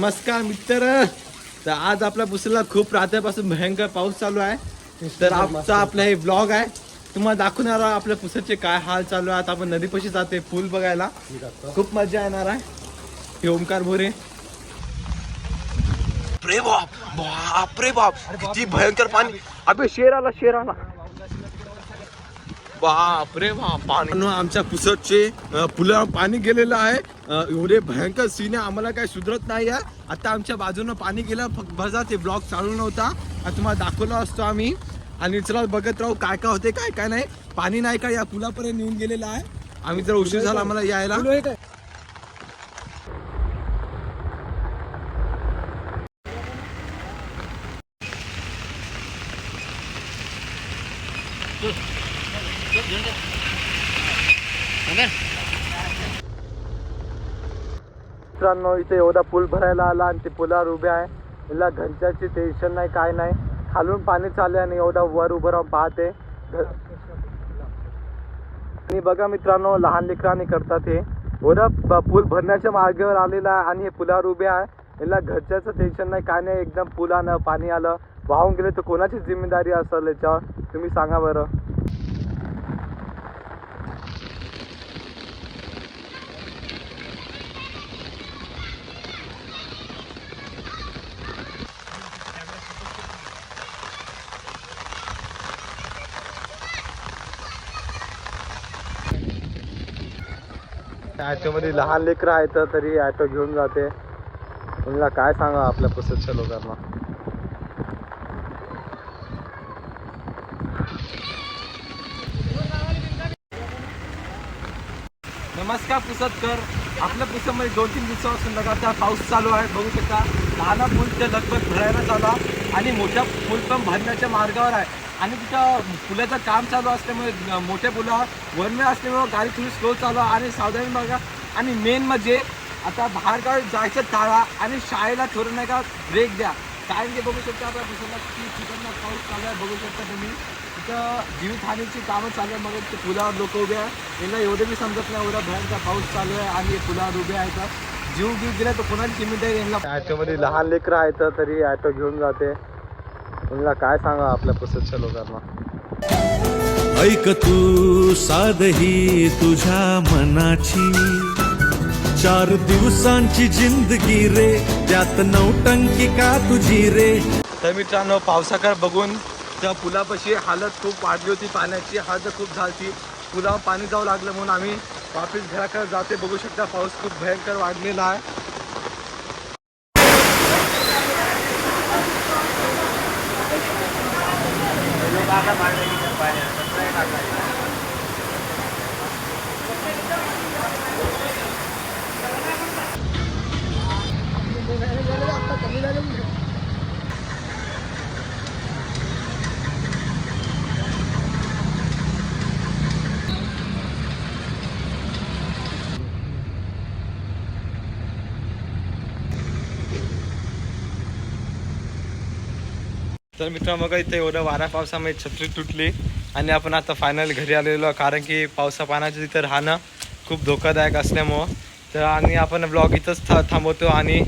नमस्कार मित्र. तर आज आपल्या पुसला खूप रात्रीपासून भयंकर पाऊस चालू आहे. तर आमचा आपला हे ब्लॉग आहे. तुम्हाला दाखवणार आहे आपल्या पुसरचे काय हाल चालू आहे आता आपण नदीपाशी जाते पूल बघायला. खूप मजा येणार आहे. हे ओमकार भोरे. बाप बाप रे बाप किती भयंकर पाणी. अबे शेर आला शेर आला. बाप रे बाप पाणी. आमच्या पुसटचे पुलावर पाणी गेलेलं आहे. एवढे भयंकर सीन आहे आम्हाला काही सुधरत नाही आहे. आता आमच्या बाजूनं पाणी गेलं फक्त बजा ते ब्लॉग चालू नव्हता. आता तुम्हाला दाखवलो असतो आम्ही. आणि चला बघत राहू काय काय होते काय काय नाही. पाणी नाही का या पुलापर्यंत येऊन गेलेलं आहे? आम्ही जर उशीर झाला आम्हाला यायला. मित्रांनो इथे एवढा पूल भरायला आला आणि ते पुलावर उभे आहे. याला घरच्याची टेन्शन नाही काय नाही. खालून पाणी चालले आणि एवढा वर उभं राहून पाहते. आणि बघा मित्रांनो लहान लेकरांनी करतात हे. एवढा ब- पूल भरण्याच्या मार्गावर आलेला आहे आणि हे पुलावर उभे आहे. याला घरच्याचं टेन्शन नाही काय नाही. एकदम पुलानं पाणी आलं. वाहून गेले तर कोणाची जिम्मेदारी असेल याच्यावर? तुम्ही सांगा बरं. ॲटोमध्ये लहान लेकरं आहेत तरी ॲटो घेऊन जाते. तुम्हाला काय सांगा आपल्या पुसदच्या लोकांना? नमस्कार पुसतकर. आपल्या पुसतमध्ये दोन तीन दिवसापासून लगातार पाऊस चालू आहे. बघू शकता लहान पूल ते लगभग भरायला झाला आणि मोठ्या पूल पण भरण्याच्या मार्गावर आहे. आणि तिथं पुलाचं काम चालू असल्यामुळे मोठ्या पुलावर वनवे असल्यामुळे गाडी थोडी स्लो चालू आणि सावधानी बघा. आणि मेन म्हणजे आता बाहेरगाव जायचं टाळा आणि शाळेला थोडं नाही का ब्रेक द्या. कारण की बघू शकता आपल्या दुसऱ्या की खतरनाक पाऊस चालू आहे बघू शकता तुम्ही. तिथं जीवठाणीची कामं चालू आहे मग ते पुलावर लोक उभे आहे यांना एवढं बी समजत नाही एवढा भयंकर पाऊस चालू आहे आणि पुलावर उभे आहेत. जीव घेऊ गेला तर कोणाची जिम्मेदारी यांना? ॲटोमध्ये लहान लेकरं आहेत तरी ॲटो घेऊन जाते. तुम्हाला काय सांगा आपल्या पुसतच्या लोकांना? ऐक तू साधही तुझ्या मनाची. चार दिवसांची जिंदगी रे त्यात नौटंकी का तुझी रे? तर मित्रांनो पावसाकडे बघून त्या पुलापाशी हालत खूप वाढली होती पाण्याची हालत खूप झाली पुलावर पाणी जाऊ लागलं म्हणून आम्ही वापस घराकडे जाते बघू शकता पाऊस खूप भयंकर वाढलेला आहे. तर मित्रांनो बघा इथे एवढं वारा पावसामुळे छत्री तुटली आणि आपण आता फायनल घरी आलेलो कारण की पावसा पाण्याचं तिथं राहणं खूप धोकादायक असल्यामुळं. तर आणि आपण ब्लॉग इथंच था थांबवतो आणि